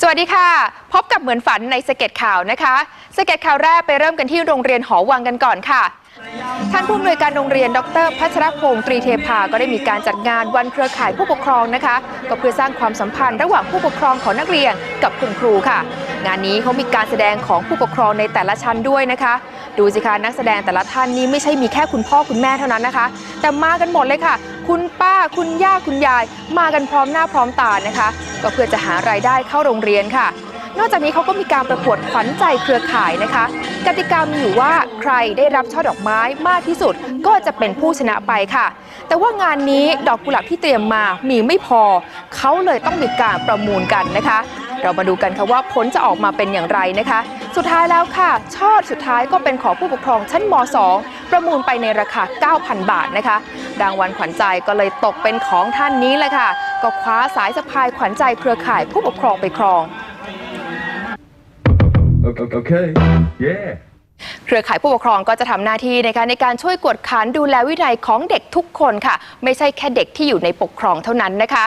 สวัสดีค่ะ พบกับเหมือนฝันในสเก็ตข่าวนะคะสเก็ตข่าวแรกไปเริ่มกันที่โรงเรียนหอวังกันก่อนค่ะ ท่านผู้อำนวยการโรงเรียนดร พัชรพงศ์ตรีเทพา ก็ได้มีการจัดงานวันเครือข่ายผู้ปกครองนะคะ ก็เพื่อสร้างความสัมพันธ์ระหว่างผู้ปกครองของนักเรียนกับคุณครูค่ะ งานนี้เขามีการแสดงของผู้ปกครองในแต่ละชั้นด้วยนะคะ ดูสิคะนักแสดงแต่ละท่านนี้ไม่ใช่มีแค่คุณพ่อคุณแม่เท่านั้นนะคะ แต่มากันหมดเลยค่ะ คุณป้าคุณย่าคุณยาย มากันพร้อมหน้าพร้อมตานะคะ ก็เพื่อจะหารายได้เข้าโรงเรียนค่ะ นอกจากนี้เขาก็มีการประกวดขวัญใจเครือข่ายนะคะ กติกามีอยู่ว่าใครได้รับช่อดอกไม้มากที่สุด ก็จะเป็นผู้ชนะไปค่ะ แต่ว่างานนี้ดอกกุหลาบที่เตรียมมามีไม่พอ เขาเลยต้องมีการประมูลกันนะคะ เรามาดูกันค่ะว่าผลจะออกมาเป็นอย่างไรนะคะ สุดท้ายแล้วค่ะ ช่อสุดท้ายก็เป็นของผู้ปกครองชั้นม .2 ประมูลไปในราคา 9,000 บาทนะคะ รางวัลขวัญใจก็เลยตกเป็นของท่านนี้แหละค่ะ ก็คว้าสายสะพายขวัญใจเครือข่ายผู้ปกครองไปครอง Okay. okay. Yeah. เครือข่ายผู้ปกครองก็จะทำหน้าที่นะคะในการช่วยกวดขันดูแลวินัยของเด็กทุกคนค่ะ ไม่ใช่แค่เด็กที่อยู่ในปกครองเท่านั้นนะคะ